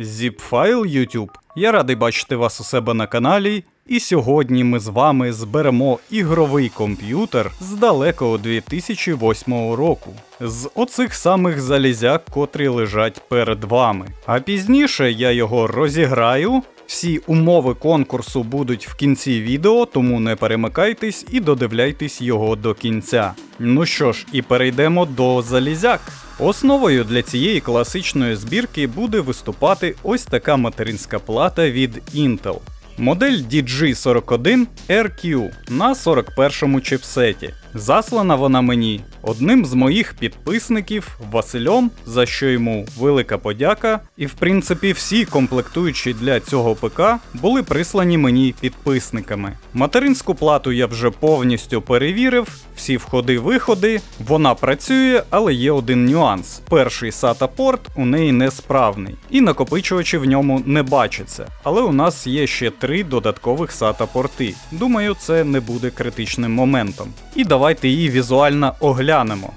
Zipfile YouTube. Я радий бачити вас у себе на каналі. І сьогодні ми з вами зберемо ігровий комп'ютер з далекого 2008 року. З оцих самих залізяк, котрі лежать перед вами. А пізніше я його розіграю. Всі умови конкурсу будуть в кінці відео, тому не перемикайтесь і додивляйтесь його до кінця. Ну що ж, і перейдемо до залізяк. Основою для цієї класичної збірки буде виступати ось така материнська плата від Intel. Модель DG41 RQ на 41 му чипсеті. Заслана вона мені одним з моїх підписників Василем, за що йому велика подяка. І в принципі всі комплектуючі для цього ПК були прислані мені підписниками. Материнську плату я вже повністю перевірив, всі входи-виходи. Вона працює, але є один нюанс: перший SATA порт у неї несправний, і накопичувачі в ньому не бачаться. Але у нас є ще три додаткових SATA порти. Думаю, це не буде критичним моментом. І давайте її візуально оглянемо.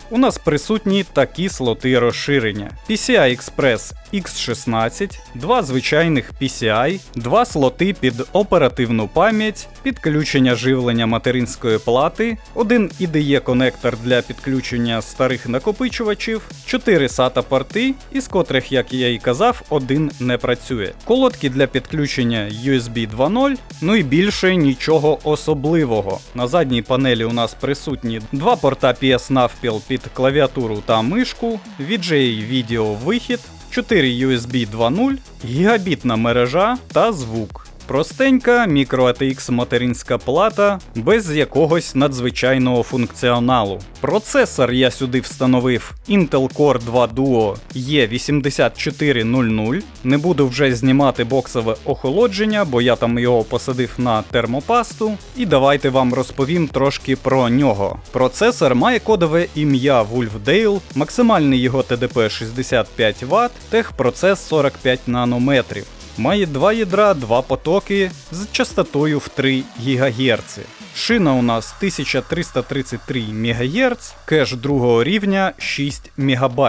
У нас присутні такі слоти розширення: PCI Express X16, два звичайних PCI, два слоти під оперативну пам'ять, підключення живлення материнської плати, один IDE конектор для підключення старих накопичувачів, 4 SATA порти, із котрих, як я і казав, один не працює. Колодки для підключення USB 2.0, ну і більше нічого особливого. На задній панелі у нас присутні два порта PS навпіл під клавіатуру та мишку, VGA відео вихід, 4 USB 2.0, гігабітна мережа та звук. Простенька microATX материнська плата без якогось надзвичайного функціоналу. Процесор я сюди встановив Intel Core 2 Duo E8400. Не буду вже знімати боксове охолодження, бо я там його посадив на термопасту. І давайте вам розповім трошки про нього. Процесор має кодове ім'я Wolfdale, максимальний його ТДП 65 Вт, техпроцес 45 нанометрів. Має два ядра, два потоки з частотою в 3 ГГц. Шина у нас 1333 МГц, кеш другого рівня 6 МБ.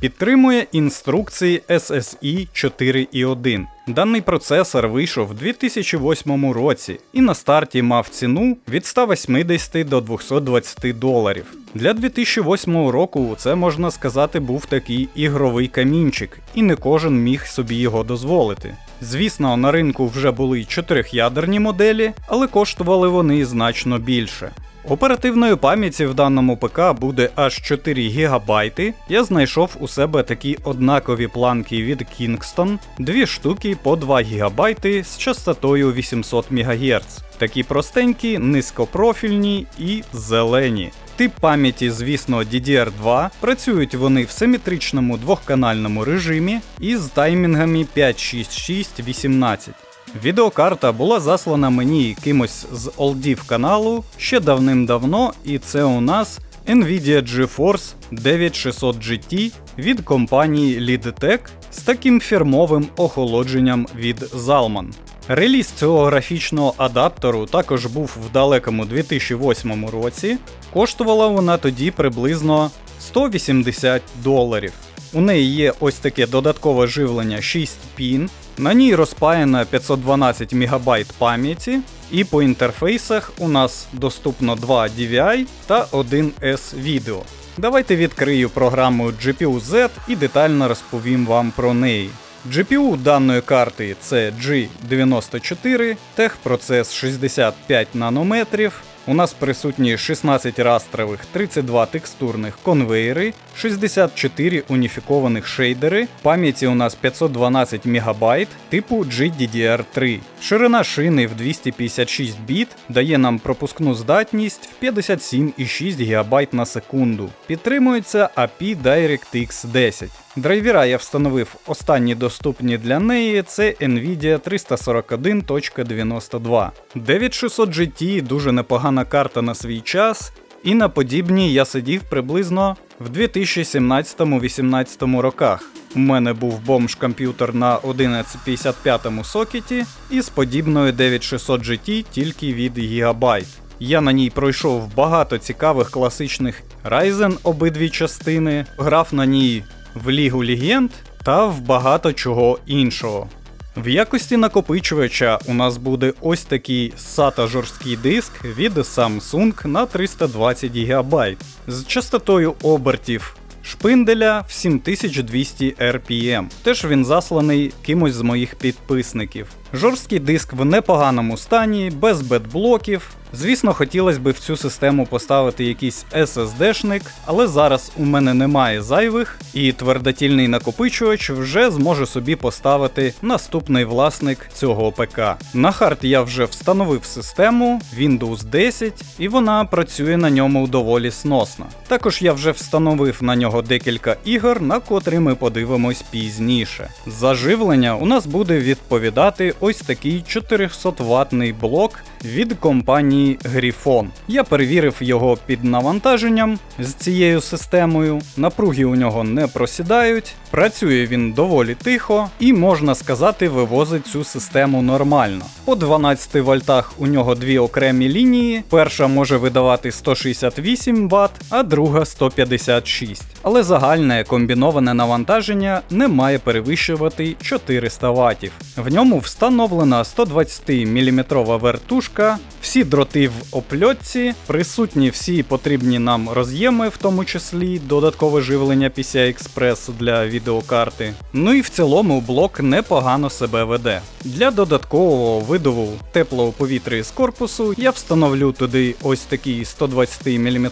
Підтримує інструкції SSI 4.1. Даний процесор вийшов у 2008 році і на старті мав ціну від 180 до 220 доларів. Для 2008 року це можна сказати був такий ігровий камінчик, і не кожен міг собі його дозволити. Звісно, на ринку вже були чотирьохядерні моделі, але коштували вони значно більше. Оперативної пам'яті в даному ПК буде аж 4 ГБ. Я знайшов у себе такі однакові планки від Kingston, дві штуки по 2 ГБ з частотою 800 МГц. Такі простенькі, низькопрофільні і зелені. Тип пам'яті, звісно, DDR2. Працюють вони в симетричному двохканальному режимі із таймінгами 56618. Відеокарта була заслана мені кимось з олдів каналу ще давним-давно, і це у нас Nvidia GeForce 9600 GT від компанії Lidtech з таким фірмовим охолодженням від Zalman. Реліз цього графічного адаптеру також був в далекому 2008 році. Коштувала вона тоді приблизно 180 доларів. У неї є ось таке додаткове живлення 6 пін, на ній розпаяно 512 МБ пам'яті, і по інтерфейсах у нас доступно 2 DVI та 1 S відео. Давайте відкрию програму GPU-Z і детально розповім вам про неї. GPU даної карти це G94, техпроцес 65 нанометрів. У нас присутні 16 растрових, 32 текстурних конвейери, 64 уніфікованих шейдери, пам'яті у нас 512 МБ типу GDDR3. Ширина шини в 256 біт дає нам пропускну здатність в 57,6 ГБ на секунду. Підтримується API DirectX 10. Драйвера я встановив останні доступні для неї це Nvidia 341.92. 9600 GT дуже непогана карта на свій час, і на подібній я сидів приблизно в 2017-18 роках. У мене був бомж комп'ютер на 1155 сокеті із подібною 9600 GT тільки від Gigabyte. Я на ній пройшов багато цікавих класичних Ryzen обидві частини, грав на ній в Лігу Легенд та в багато чого іншого. В якості накопичувача у нас буде ось такий SATA жорсткий диск від Samsung на 320 ГБ з частотою обертів шпинделя в 7200 RPM. Теж він засланий кимось з моїх підписників. Жорсткий диск в непоганому стані, без бетблоків. Звісно, хотілося б в цю систему поставити якийсь SSD-шник, але зараз у мене немає зайвих, і твердотільний накопичувач вже зможе собі поставити наступний власник цього ПК. На хард я вже встановив систему Windows 10, і вона працює на ньому доволі сносно. Також я вже встановив на нього декілька ігор, на котрі ми подивимось пізніше. Заживлення у нас буде відповідати ось такий 400 ватний блок від компанії Griffon. Я перевірив його під навантаженням з цією системою. Напруги у нього не просідають, працює він доволі тихо і, можна сказати, вивозить цю систему нормально. По 12 вольтах у нього дві окремі лінії. Перша може видавати 168 Вт, а друга 156. Але загальне комбіноване навантаження не має перевищувати 400 Вт. В ньому встановлена 120 мм вертушка, всі дроти в опльотці, присутні всі потрібні нам роз'єми, в тому числі додаткове живлення PCI-Express для відеокарти. Ну і в цілому блок непогано себе веде. Для додаткового видову теплого повітря з корпусу я встановлю туди ось такий 120 мм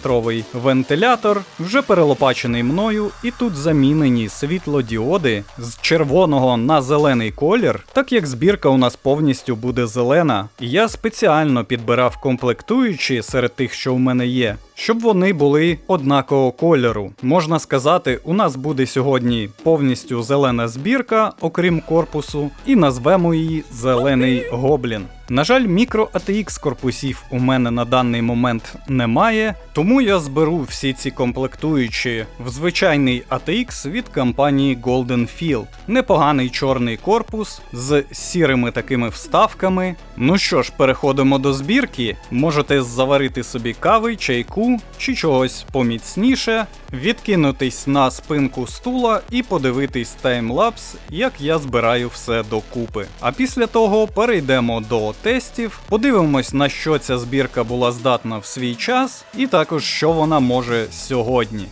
вентилятор, вже перелопачений мною, і тут замінені світлодіоди з червоного на зелений колір, так як збірка у нас повністю буде зелена. Я спеціально підбирав комплектуючі серед тих, що у мене є, щоб вони були однакового кольору. Можна сказати, у нас буде сьогодні повністю зелена збірка, окрім корпусу, і назвемо її Зелений Гоблін. На жаль, мікро ATX корпусів у мене на даний момент немає, тому я зберу всі ці комплектуючі в звичайний ATX від компанії Golden Field. Непоганий чорний корпус з сірими такими вставками. Ну що ж, переходимо до збірки. Можете заварити собі кави, чайку чи чогось поміцніше, відкинутись на спинку стула і подивитись таймлапс, як я збираю все докупи. А після того перейдемо до тестів, подивимось, на що ця збірка була здатна в свій час, і також що вона може сьогодні.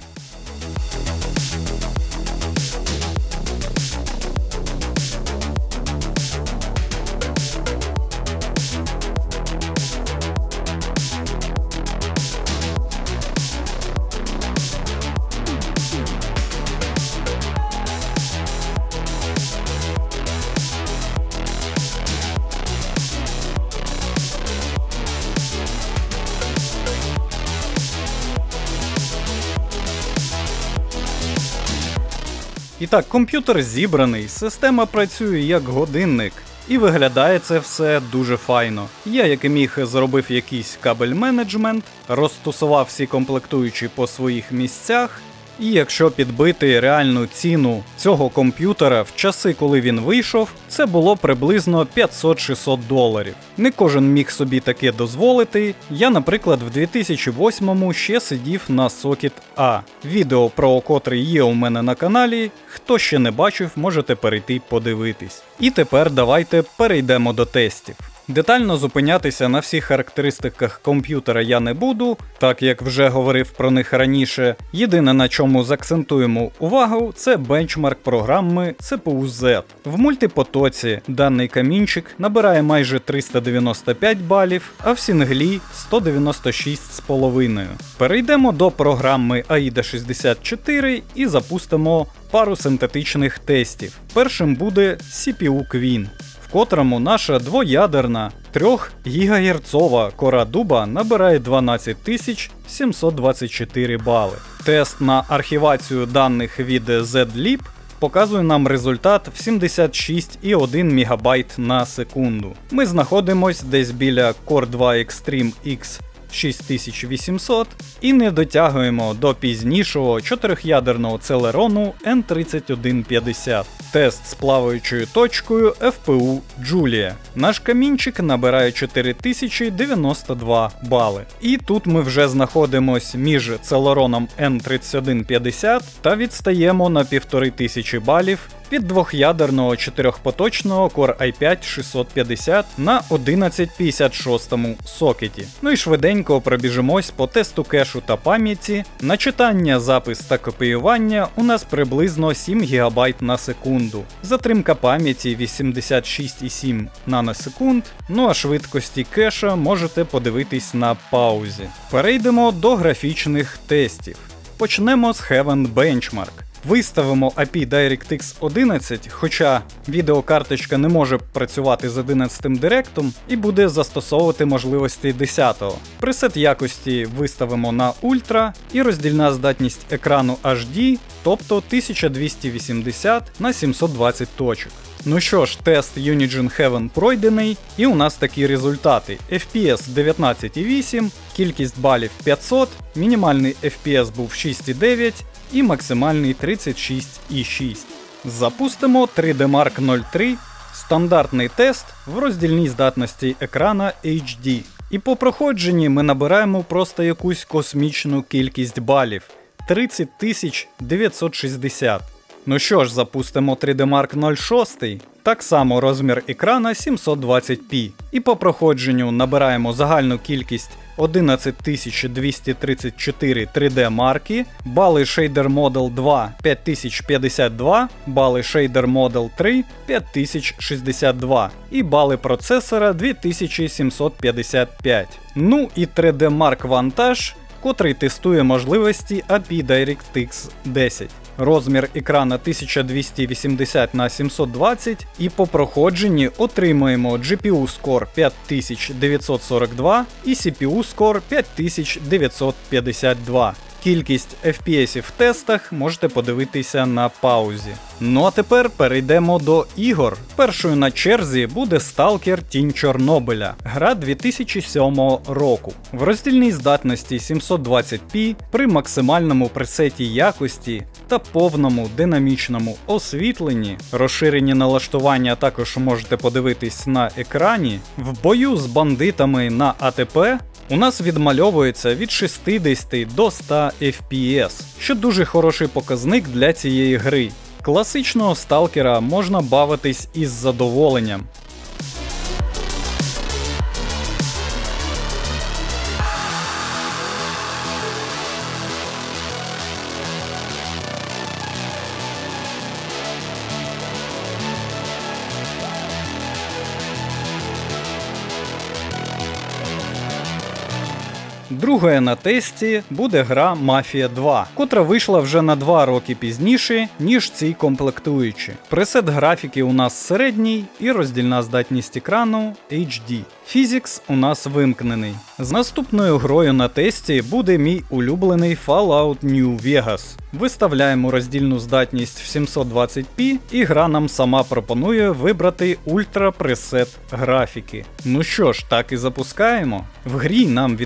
Так, комп'ютер зібраний, система працює як годинник. І виглядає це все дуже файно. Я, як і міг, зробив якийсь кабель менеджмент, розтусував всі комплектуючі по своїх місцях. І якщо підбити реальну ціну цього комп'ютера в часи, коли він вийшов, це було приблизно 500-600 доларів. Не кожен міг собі таке дозволити. Я, наприклад, в 2008-му ще сидів на Socket A. Відео про котрий є у мене на каналі. Хто ще не бачив, можете перейти подивитись. І тепер давайте перейдемо до тестів. Детально зупинятися на всіх характеристиках комп'ютера я не буду, так як вже говорив про них раніше. Єдине на чому закцентуємо увагу, це бенчмарк програми CPU-Z. В мультипотоці даний камінчик набирає майже 395 балів, а в сінглі 196,5. Перейдемо до програми AIDA 64 і запустимо пару синтетичних тестів. Першим буде CPU Queen в котрому наша двоядерна 3 ГГц кора дуба набирає 12724 бали. Тест на архівацію даних від ZLib показує нам результат в 76,1 МБ на секунду. Ми знаходимось десь біля Core 2 Extreme X 6800 і не дотягуємо до пізнішого чотирьохядерного целерону N3150. Тест з плаваючою точкою FPU Julia. Наш камінчик набирає 4092 бали. І тут ми вже знаходимось між целероном N3150 та відстаємо на 1500 балів від двох'ядерного чотирьохпоточного Core i5 650 на 1156 сокеті. Ну і швиденько пробіжимось по тесту кешу та пам'яті. На читання, запис та копіювання у нас приблизно 7 ГБ на секунду. Затримка пам'яті 86,7 наносекунд. Ну а швидкості кеша можете подивитись на паузі. Перейдемо до графічних тестів. Почнемо з Heaven Benchmark. Виставимо API DirectX 11, хоча відеокарточка не може працювати з 11 директом і буде застосовувати можливості 10-го. Пресет якості виставимо на Ultra і роздільна здатність екрану HD, тобто 1280 на 720 точок. Ну що ж, тест Unigine Heaven пройдений, і у нас такі результати: FPS 19,8, кількість балів 500, мінімальний FPS був 6,9 і максимальний 36,6. Запустимо 3D Mark 03, стандартний тест в роздільній здатності екрана HD. І по проходженні ми набираємо просто якусь космічну кількість балів 30 960. Ну що ж, запустимо 3D Mark 06. Так само розмір екрана 720p. І по проходженню набираємо загальну кількість 11234 3D марки, бали Shader Model 2 5052, бали Shader Model 3 5062 і бали процесора 2755. Ну і 3D Mark вантаж, котрий тестує можливості API DirectX 10 розмір екрана 1280 на 720 і по проходженні отримуємо GPU Score 5942 і CPU Score 5952. Кількість FPS в тестах можете подивитися на паузі. Ну а тепер перейдемо до ігор. Першою на черзі буде Stalker Тінь Чорнобиля, гра 2007 року. В роздільній здатності 720p при максимальному пресеті якості та повному динамічному освітленні. Розширені налаштування також можете подивитись на екрані. В бою з бандитами на АТП у нас відмальовується від 60 до 100 FPS, що дуже хороший показник для цієї гри. Класичного сталкера можна бавитись із задоволенням. Другою на тесті буде гра Mafia 2, котра вийшла вже на 2 роки пізніше, ніж ці комплектуючі. Пресет графіки у нас середній і роздільна здатність екрану HD. Physics у нас вимкнений. З наступною грою на тесті буде мій улюблений Fallout New Vegas. Виставляємо роздільну здатність в 720p, і гра нам сама пропонує вибрати ультра пресет графіки. Ну що ж, так і запускаємо. В грі нам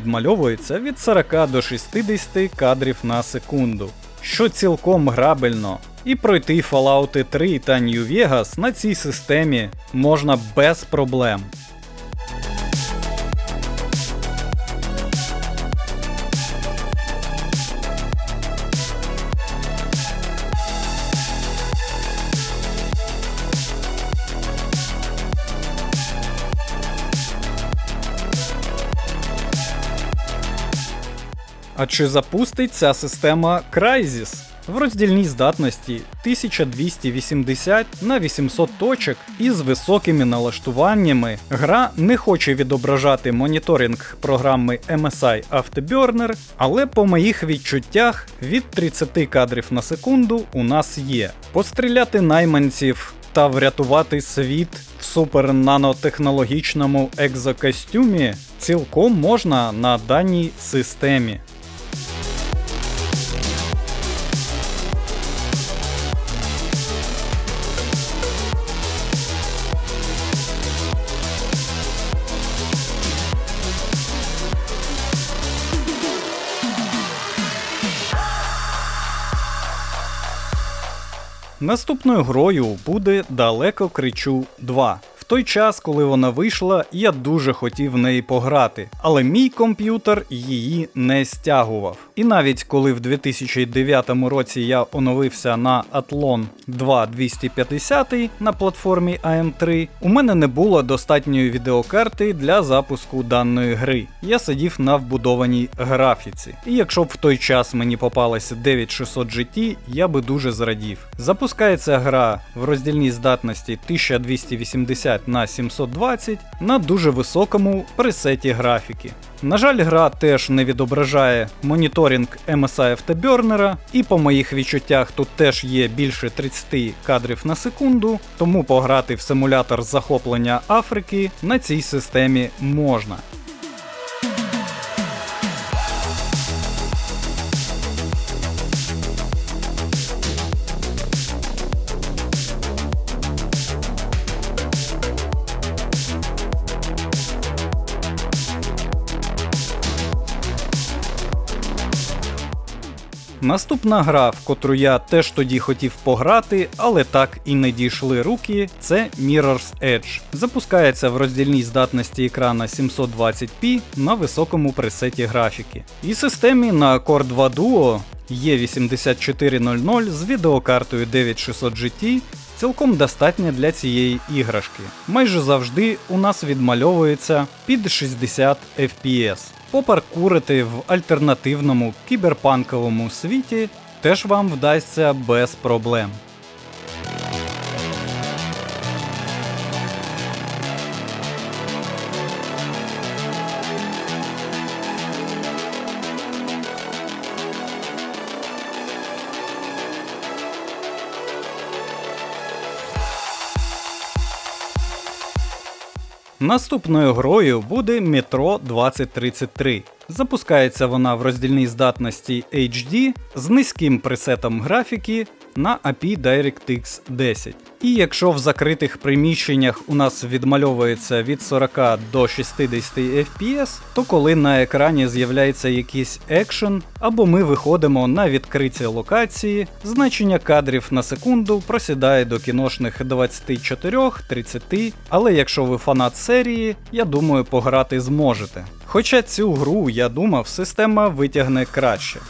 відмальовується від 40 до 60 кадрів на секунду, що цілком грабельно. І пройти Fallout 3 та New Vegas на цій системі можна без проблем. А чи запустить ця система Crysis? В роздільній здатності 1280 на 800 точок із високими налаштуваннями гра не хоче відображати моніторинг програми MSI Afterburner, але по моїх відчуттях від 30 кадрів на секунду у нас є. Постріляти найманців та врятувати світ в супернанотехнологічному екзокостюмі цілком можна на даній системі. Наступною грою буде Далеко Кричу 2. Той час, коли вона вийшла, я дуже хотів в неї пограти, але мій комп'ютер її не стягував. І навіть коли в 2009 році я оновився на Athlon 2250 на платформі AM3, у мене не було достатньої відеокарти для запуску даної гри. Я сидів на вбудованій графіці. І якщо б в той час мені попалося 9600 GT, я би дуже зрадів. Запускається гра в роздільній здатності 1280 на 720 на дуже високому пресеті графіки. На жаль, гра теж не відображає моніторинг MSI Afterburner, і по моїх відчуттях тут теж є більше 30 кадрів на секунду, тому пограти в симулятор захоплення Африки на цій системі можна. Наступна гра, в котру я теж тоді хотів пограти, але так і не дійшли руки, це Mirror's Edge. Запускається в роздільній здатності екрана 720p на високому пресеті графіки. І системі на Core 2 Duo E8400 з відеокартою 9600 GT цілком достатня для цієї іграшки. Майже завжди у нас відмальовується під 60 FPS. Попаркурити в альтернативному кіберпанковому світі теж вам вдасться без проблем. Наступною грою буде Metro 2033. Запускається вона в роздільній здатності HD з низьким пресетом графіки на API DirectX 10. І якщо в закритих приміщеннях у нас відмальовується від 40 до 60 FPS, то коли на екрані з'являється якийсь екшен, або ми виходимо на відкриті локації, значення кадрів на секунду просідає до кіношних 24-30, але якщо ви фанат серії, я думаю, пограти зможете. Хоча цю гру, я думав, система витягне краще.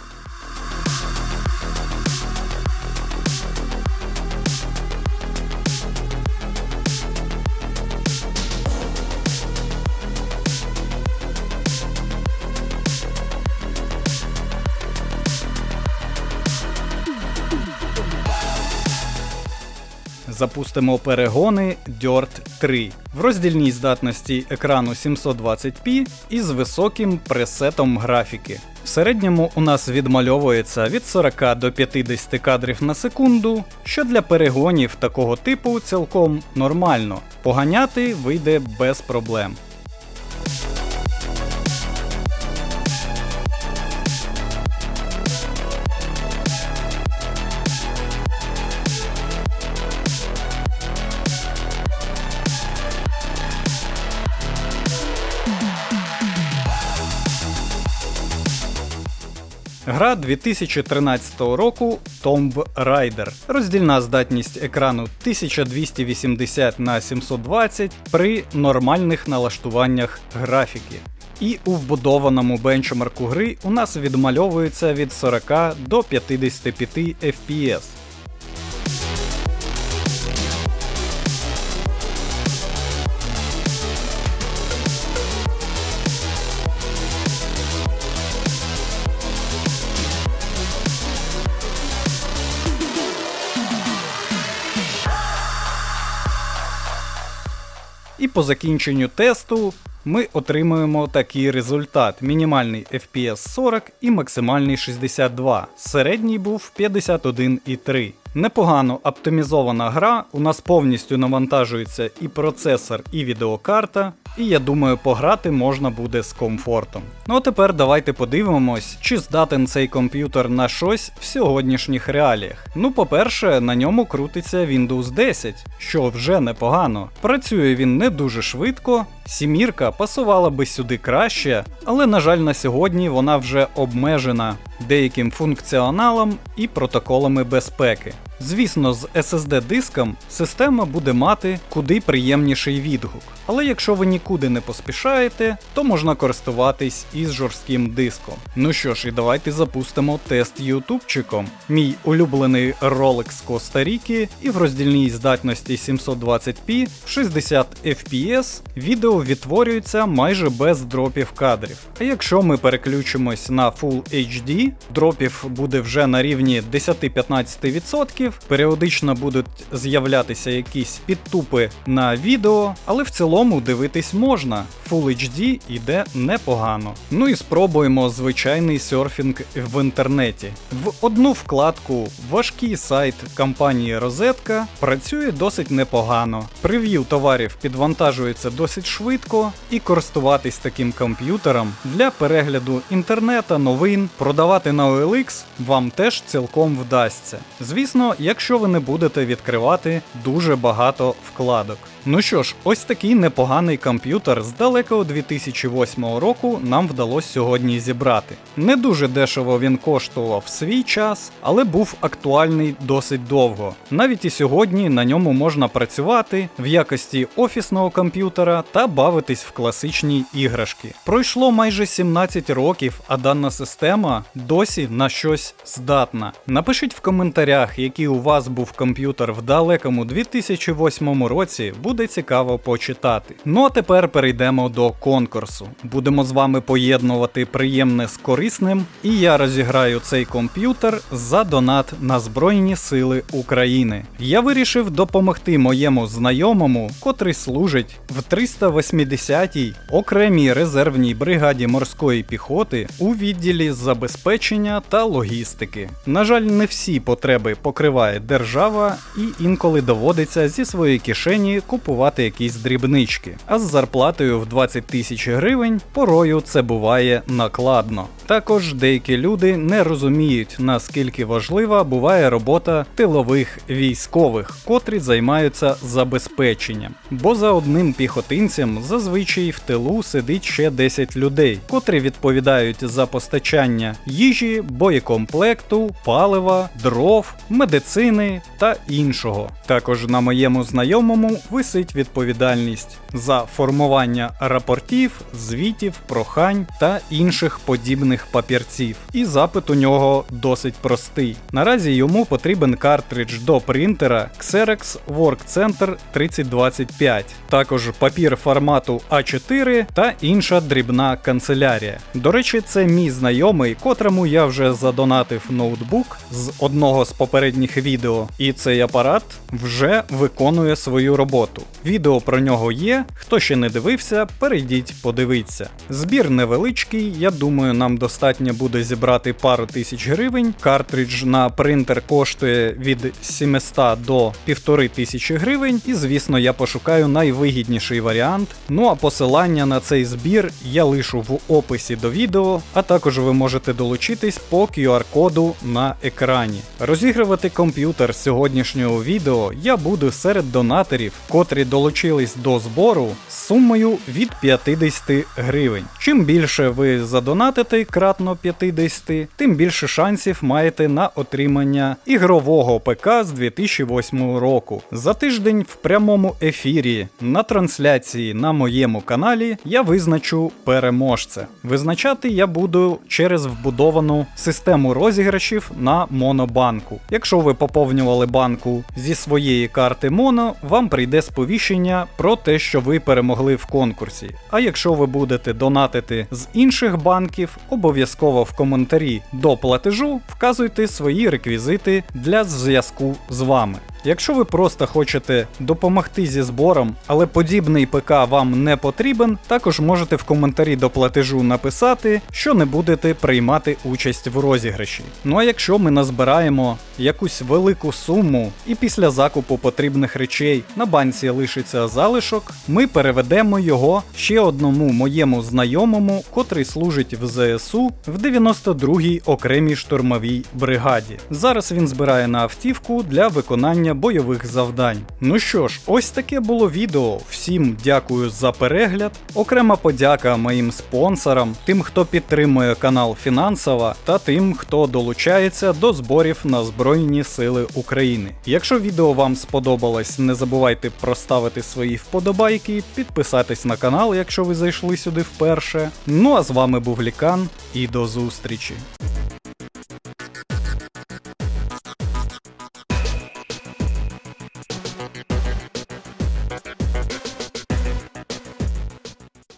Запустимо перегони Dirt 3 в роздільній здатності екрану 720p і з високим пресетом графіки. В середньому у нас відмальовується від 40 до 50 кадрів на секунду, що для перегонів такого типу цілком нормально. Поганяти вийде без проблем. Гра 2013 року Tomb Raider. Роздільна здатність екрану 1280 на 720 при нормальних налаштуваннях графіки. І у вбудованому бенчмарку гри у нас відмальовується від 40 до 55 FPS. По закінченню тесту ми отримуємо такий результат: мінімальний FPS 40 і максимальний 62. Середній був 51,3. Непогано оптимізована гра, у нас повністю навантажується і процесор, і відеокарта, і я думаю, пограти можна буде з комфортом. Ну а тепер давайте подивимось, чи здатен цей комп'ютер на щось в сьогоднішніх реаліях. Ну, по-перше, на ньому крутиться Windows 10, що вже непогано. Працює він не дуже швидко, сімірка пасувала би сюди краще, але, на жаль, на сьогодні вона вже обмежена деяким функціоналом і протоколами безпеки. Звісно, з SSD диском система буде мати куди приємніший відгук. Але якщо ви нікуди не поспішаєте, то можна користуватись із жорстким диском. Ну що ж, і давайте запустимо тест ютубчиком. Мій улюблений ролик з Коста-Ріки і в роздільній здатності 720p в 60 FPS відео відтворюється майже без дропів кадрів. А якщо ми переключимось на Full HD, дропів буде вже на рівні 10-15%, періодично будуть з'являтися якісь підтупи на відео, але в цілому дивитись можна. Full HD йде непогано. Ну і спробуємо звичайний серфінг в інтернеті. В одну вкладку важкий сайт компанії Розетка працює досить непогано. Прев'ю товарів підвантажується досить швидко, і користуватись таким комп'ютером для перегляду інтернета, новин, продавати на OLX вам теж цілком вдасться. Звісно, якщо ви не будете відкривати дуже багато вкладок. Ну що ж, ось такий непоганий комп'ютер з далекого 2008 року нам вдалося сьогодні зібрати. Не дуже дешево він коштував свій час, але був актуальний досить довго. Навіть і сьогодні на ньому можна працювати в якості офісного комп'ютера та бавитись в класичні іграшки. Пройшло майже 17 років, а дана система досі на щось здатна. Напишіть в коментарях, який у вас був комп'ютер в далекому 2008 році буде цікаво почитати. Ну а тепер перейдемо до конкурсу. Будемо з вами поєднувати приємне з корисним, і я розіграю цей комп'ютер за донат на Збройні Сили України. Я вирішив допомогти моєму знайомому, котрий служить в 380-й окремій резервній бригаді морської піхоти у відділі забезпечення та логістики. На жаль, не всі потреби покриває держава, і інколи доводиться зі своєї кишені купувати якісь дрібнички. А з зарплатою в 20 тисяч гривень порою це буває накладно. Також деякі люди не розуміють, наскільки важлива буває робота тилових військових, котрі займаються забезпеченням. Бо за одним піхотинцем зазвичай в тилу сидить ще 10 людей, котрі відповідають за постачання їжі, боєкомплекту, палива, дров, медицини та іншого. Також на моєму знайомому висить відповідальність за формування рапортів, звітів, прохань та інших подібних папірців. І запит у нього досить простий. Наразі йому потрібен картридж до принтера Xerox Workcenter 3025, також папір формату А4 та інша дрібна канцелярія. До речі, це мій знайомий, котрому я вже задонатив ноутбук з одного з попередніх відео, і цей апарат вже виконує свою роботу. Відео про нього є. Хто ще не дивився, перейдіть, подивіться. Збір невеличкий, я думаю, нам достатньо буде зібрати пару тисяч гривень. Картридж на принтер коштує від 700 до 1500 гривень, і звісно, я пошукаю найвигідніший варіант. Ну а посилання на цей збір я лишу в описі до відео, а також ви можете долучитись по QR-коду на екрані. Розігрувати комп'ютер сьогоднішнього відео я буду серед донаторів, котрі долучились до збору з сумою від 50 гривень. Чим більше ви задонатите кратно 50, тим більше шансів маєте на отримання ігрового ПК з 2008 року. За тиждень в прямому ефірі на трансляції на моєму каналі я визначу переможця. Визначати я буду через вбудовану систему розіграшів на Монобанку. Якщо ви поповнювали банку зі своєї карти Моно, вам прийде сповіщення про те, що ви перемогли в конкурсі. А якщо ви будете донатити з інших банків, обов'язково в коментарі до платежу вказуйте свої реквізити для зв'язку з вами. Якщо ви просто хочете допомогти зі збором, але подібний ПК вам не потрібен, також можете в коментарі до платежу написати, що не будете приймати участь в розіграші. Ну а якщо ми назбираємо якусь велику суму і після закупу потрібних речей на банці лишиться залишок, ми переведемо його ще одному моєму знайомому, котрий служить в ЗСУ в 92-й окремій штурмовій бригаді. Зараз він збирає на автівку для виконання виконання бойових завдань. Ну що ж, ось таке було відео. Всім дякую за перегляд. Окрема подяка моїм спонсорам, тим, хто підтримує канал фінансово, та тим, хто долучається до зборів на Збройні Сили України. Якщо відео вам сподобалось, не забувайте проставити свої вподобайки, підписатись на канал, якщо ви зайшли сюди вперше. Ну а з вами був Лікан і до зустрічі.